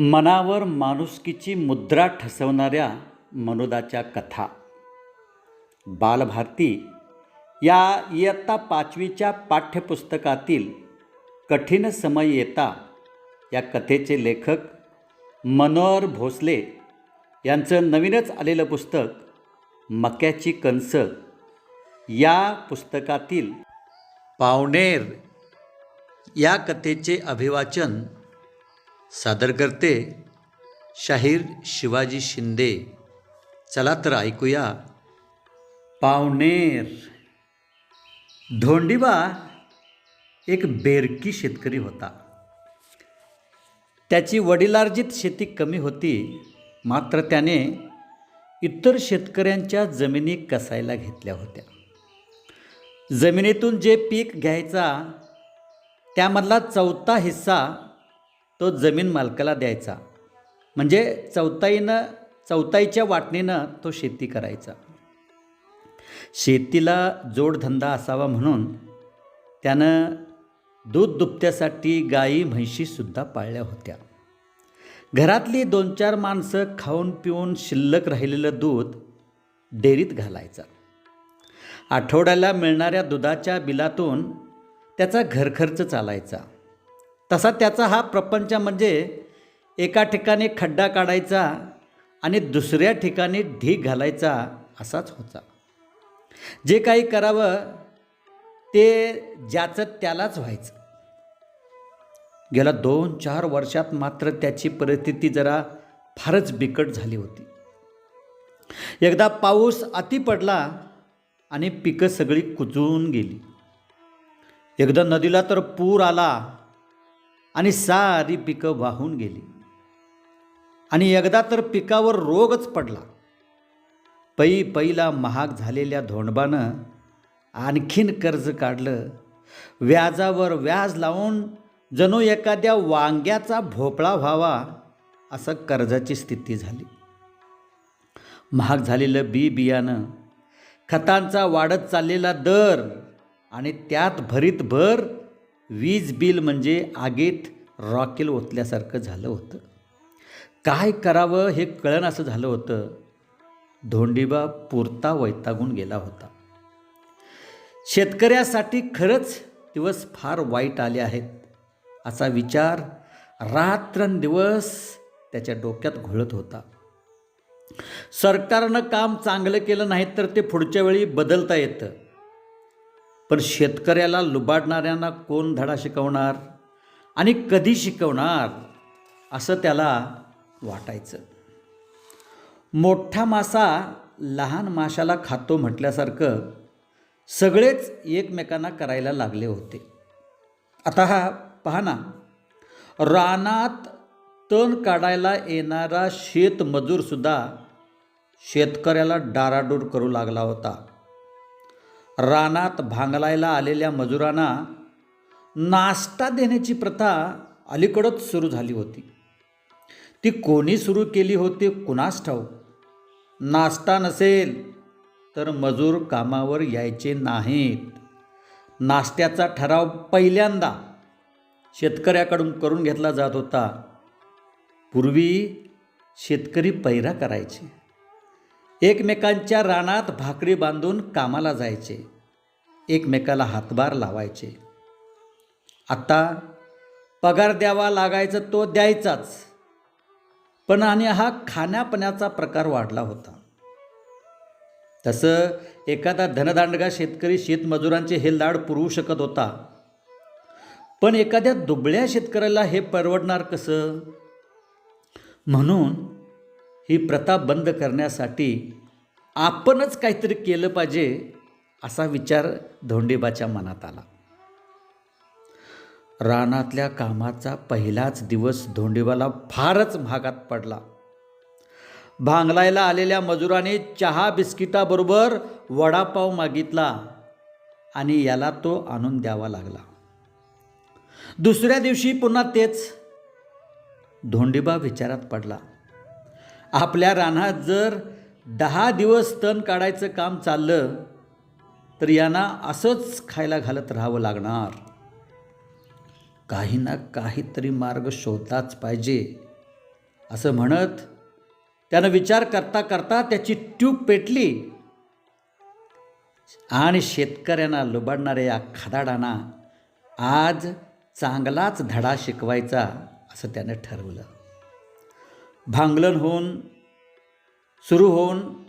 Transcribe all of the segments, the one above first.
मनावर माणुसकीची मुद्रा ठसवणाऱ्या मनोदाच्या कथा. बालभारती या इयत्ता पाचवीच्या पाठ्यपुस्तकातील कठीण समय येता या कथेचे लेखक मनोहर भोसले यांचं नवीनच आलेलं पुस्तक मक्याची कंस या पुस्तकातील पावणेर या कथेचे अभिवाचन सादर करते शाहीर शिवाजी शिंदे. चला तर ऐकूया. पावनेर. धोंडीबा एक बेरकी शेतकरी होता. त्याची वडिलार्जित शेती कमी होती मात्र त्याने इतर शेतकऱ्यांच्या जमिनी कसायला घेतल्या होत्या. जमिनीतून जे पीक घ्यायचा त्यामधला चौथा हिस्सा तो जमीन मालकाला द्यायचा. म्हणजे चौथाईनं चौथाईच्या वाटणीनं तो शेती करायचा. शेतीला जोडधंदा असावा म्हणून त्यानं दूध दुभत्यासाठी गाई म्हैशीसुद्धा पाळल्या होत्या. घरातली दोन चार माणसं खाऊन पिऊन शिल्लक राहिलेलं दूध डेअरीत घालायचा. आठवड्याला मिळणाऱ्या दुधाच्या बिलातून त्याचा घरखर्च चालायचा. तसा त्याचा हा प्रपंच म्हणजे एका ठिकाणी खड्डा काढायचा आणि दुसऱ्या ठिकाणी ढीग घालायचा असाच होता. जे काही करावं ते ज्याचं त्यालाच व्हायचं. गेल्या दोन चार वर्षात मात्र त्याची परिस्थिती जरा फारच बिकट झाली होती. एकदा पाऊस अति पडला आणि पिकं सगळी कुजून गेली. एकदा नदीला तर पूर आला आणि सारी पिकं वाहून गेली. आणि एकदा तर पिकावर रोगच पडला. पै पैला महाग झालेल्या धोंडबानं आणखीन कर्ज काढलं. व्याजावर व्याज लावून जणू एखाद्या वांग्याचा भोपळा व्हावा असं कर्जाची स्थिती झाली. महाग झालेलं बी बियाणं खतांचा वाढत चाललेला दर आणि त्यात भरीत भर वीज बिल म्हणजे आगीत रॉकेल ओतल्यासारखं झालं होतं. काय करावं हे कळण असं झालं होतं. धोंडीबा पुरता वैतागून गेला होता. शेतकऱ्यासाठी खरंच दिवस फार वाईट आले आहेत असा विचार रात्रंदिवस त्याच्या डोक्यात घोळत होता. सरकारनं काम चांगलं केलं नाही तर ते पुढच्या वेळी बदलता येतं. पण शेतकऱ्याला लुबाडणाऱ्यांना कोण धडा शिकवणार? आणि कधी शिकवणार असं त्याला वाटायचं. मोठा मासा लहान माशाला खातो म्हटल्यासारखं सगळेच एकमेकांना करायला लागले होते. आता हा पहा ना रानात तण काढायला येणारा शेतमजूरसुद्धा शेतकऱ्याला डाराडूर करू लागला होता. रानात भांगलायला आलेल्या मजुरांना नाश्ता देण्याची प्रथा अलीकडंच सुरू झाली होती. ती कोणी सुरू केली होती कुणास ठाऊ नाश्ता नसेल तर मजूर कामावर यायचे नाहीत. नाश्त्याचा ठराव पहिल्यांदा शेतकऱ्याकडून करून घेतला जात होता. पूर्वी शेतकरी पैरा करायचे. एकमेकांच्या रानात भाकरी बांधून कामाला जायचे. एकमेकाला हातभार लावायचे. आता पगार द्यावा लागायचा तो द्यायचाच. पण आणि हा खाण्यापिण्याचा प्रकार वाढला होता. तसं एखादा धनदांडगा शेतकरी शेतमजुरांचे हे लाड पुरवू शकत होता. पण एखाद्या दुबळ्या शेतकऱ्याला हे परवडणार कसं? म्हणून ही प्रथा बंद करण्यासाठी आपणच काहीतरी केलं पाहिजे असा विचार धोंडेबाच्या मनात आला. रानातल्या कामाचा पहिलाच दिवस धोंडीवाला फारच महागात पडला. भांगलायला आलेल्या मजुराने चहा बिस्किटाबरोबर वडापाव मागितला आणि याला तो आणून द्यावा लागला. दुसऱ्या दिवशी पुन्हा तेच धोंडीबा विचारात पडला. आपल्या रानात जर दहा दिवस तण काढायचं काम चाललं तर यांना असंच खायला घालत राहावं लागणार. काही ना काहीतरी मार्ग शोधलाच पाहिजे. असं म्हणत त्यानं विचार करता करता त्याची ट्यूब पेटली. आणि शेतकऱ्यांना लुबाडणाऱ्या या खदाडांना आज चांगलाच धडा शिकवायचा असं त्यानं ठरवलं. भांगलन होऊन सुरू होऊन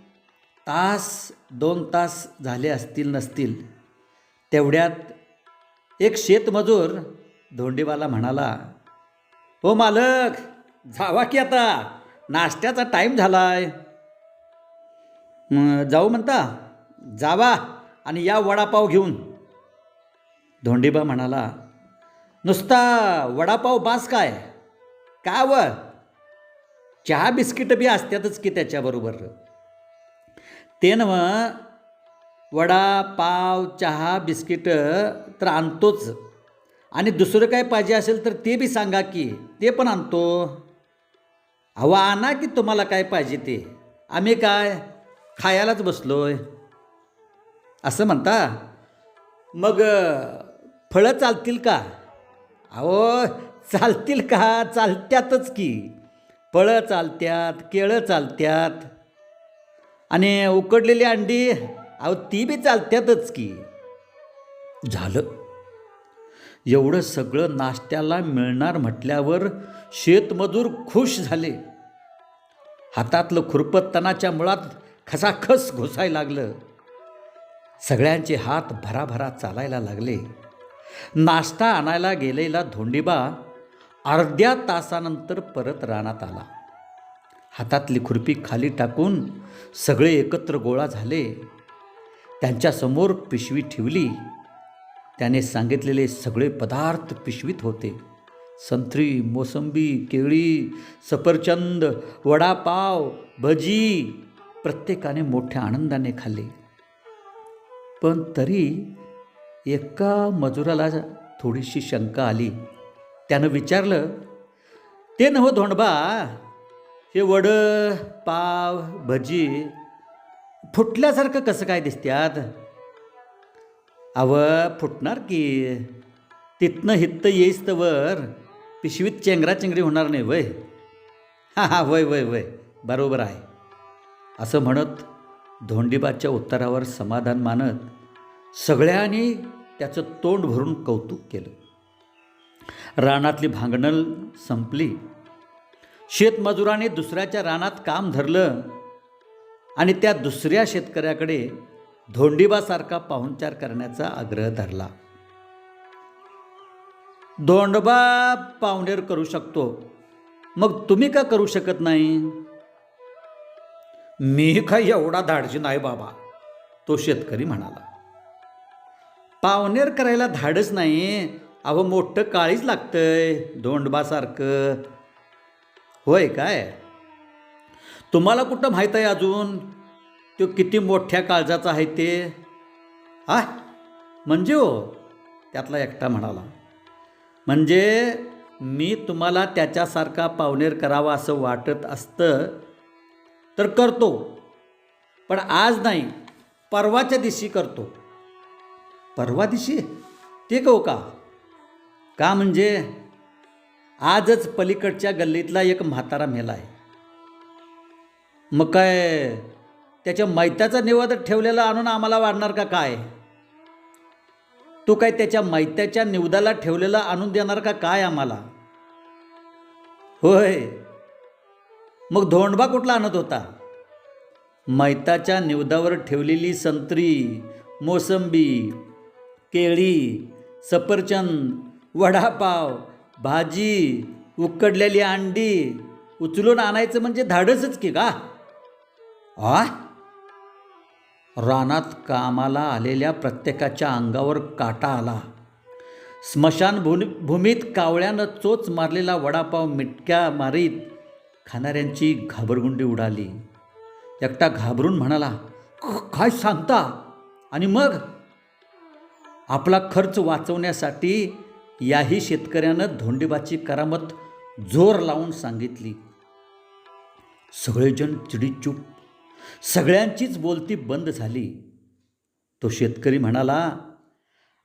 तास दोन तास झाले असतील नसतील तेवढ्यात एक शेतमजूर धोंडीवाला म्हणाला हो मालक जावा की आता नाश्त्याचा टाईम झालाय. आहे जाऊ म्हणता जावा आणि या वडापाव घेऊन. धोंडीबा म्हणाला नुसता वडापाव बास काय? का व? चहा बिस्किट बी असतातच की त्याच्याबरोबर. ते नव वडा पाव चहा बिस्किट तर आणतोच. आणि दुसरं काय पाहिजे असेल तर ते बी सांगा की ते पण आणतो. अहो आणा की तुम्हाला काय पाहिजे ते. आम्ही काय? खायलाच आहे असं म्हणता? मग फळं चालतील का? अहो चालतील का? चालत्यातच की. फळं चालत्यात केळं चालत्यात. आणि उकडलेली अंडी अहो ती बी चालत्यातच की. झालं. एवढं सगळं नाश्त्याला मिळणार म्हटल्यावर शेतमजूर खुश झाले. हातातलं खुरपत तणाच्या मुळात खसाखस घुसायला लागलं. सगळ्यांचे हात भराभरा चालायला लागले. नाश्ता आणायला गेलेला धोंडीबा अर्ध्या तासानंतर परत रानात आला. हातातली खुरपी खाली टाकून सगळे एकत्र गोळा झाले. त्यांच्यासमोर पिशवी ठेवली. त्याने सांगितलेले सगळे पदार्थ पिशवीत होते. संत्री मोसंबी केळी सफरचंद वडापाव भजी प्रत्येकाने मोठ्या आनंदाने खाल्ले. पण तरी एका मजुराला थोडीशी शंका आली. त्यानं विचारलं ते न हो धोंडबा हे वड पाव भजी फुटल्यासारखं कसं काय दिसत्यात? अव फुटणार की? तिथनं हित्त येईस तर पिशवीत चेंगराचेंगरी होणार नाही वय. हां हां वय वय वय. बरोबर आहे. असं म्हणत धोंडीबाच्या उत्तरावर समाधान मानत सगळ्यांनी त्याचं तोंड भरून कौतुक केलं. रानातली भांगणल संपली. शेतमजुराने दुसऱ्याच्या रानात काम धरलं आणि त्या दुसऱ्या शेतकऱ्याकडे धोंडीबासारखा पाहुणचार करण्याचा आग्रह धरला. धोंडबा पाहुणेर करू शकतो. मग तुम्ही का करू शकत नाही? मी काही एवढा धाडशी नाही बाबा? तो शेतकरी म्हणाला. पाहुणेर करायला धाडच नाही. अहो मोठं काळीच लागतंय धोंडबासारखं. होय काय? तुम्हाला कुठं माहीत आहे अजून? तो किती मोठ्या काळजाचा आहे ते? हा म्हणजे हो त्यातला एकटा म्हणाला. म्हणजे मी तुम्हाला त्याच्यासारखा पावनेर करावा असं वाटत असतं तर करतो. पण आज नाही परवाच्या दिवशी करतो. परवा दिवशी? ते कहो का? का म्हणजे? आजच पलीकडच्या गल्लीतला एक म्हातारा मेला आहे मग काय त्याच्या मैत्याचा निवाद ठेवलेला आणून आम्हाला वाढणार का काय? तू काय त्याच्या मैत्याच्या निवदाला ठेवलेला आणून देणार का काय आम्हाला? होय. मग धोंडबा कुठला आणत होता? मैताच्या निवदावर ठेवलेली संत्री मोसंबी केळी सफरचंद वडापाव भाजी उकडलेली अंडी उचलून आणायचं म्हणजे धाडसच की का? आ? रानात कामाला आलेल्या प्रत्येकाच्या अंगावर काटा आला. स्मशान भूमी भूमीत कावळ्यानं चोच मारलेला वडापाव मिटक्या मारीत खाणाऱ्यांची घाबरगुंडी उडाली. एकटा घाबरून म्हणाला काय सांगता? आणि मग? आपला खर्च वाचवण्यासाठी याही शेतकऱ्यानं धोंडीबाची करामत जोर लावून सांगितली. सगळेजण चिडीचूप सगळ्यांचीच बोलती बंद झाली. तो शेतकरी म्हणाला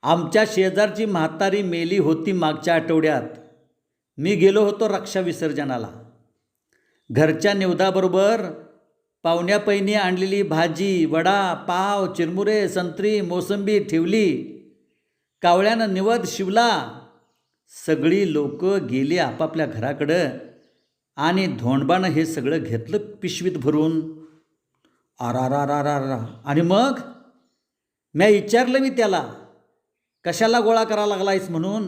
आमच्या शेजारची म्हातारी मेली होती मागच्या आठवड्यात. मी गेलो होतो रक्षा विसर्जनाला. घरच्या निवदाबरोबर पाहुण्यापैनी आणलेली भाजी वडा पाव चिरमुरे संत्री मोसंबी ठेवली. कावळ्यानं निवद शिवला. सगळी लोक गेली आपापल्या घराकडं आणि धोंडबानं हे सगळं घेतलं पिशवीत भरून. आरारारारारा. आणि मग? मी विचारलं मी त्याला. कशाला गोळा करा लागलायस म्हणून?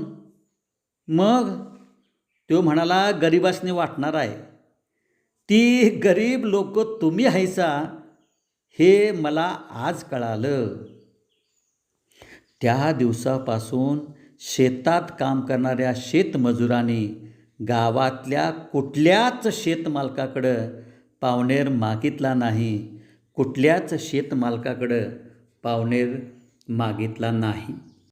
मग? तो म्हणाला गरिबासने वाटणार आहे. ती गरीब लोक तुम्ही हायसा हे मला आज कळालं. त्या दिवसापासून शेतात काम करणाऱ्या शेतमजुरांनी गावातल्या कुठल्याच शेतमालकाकडं पावणेर मागितला नाही. कुठल्याच शेतमालकाकडं पावणेर मागितला नाही.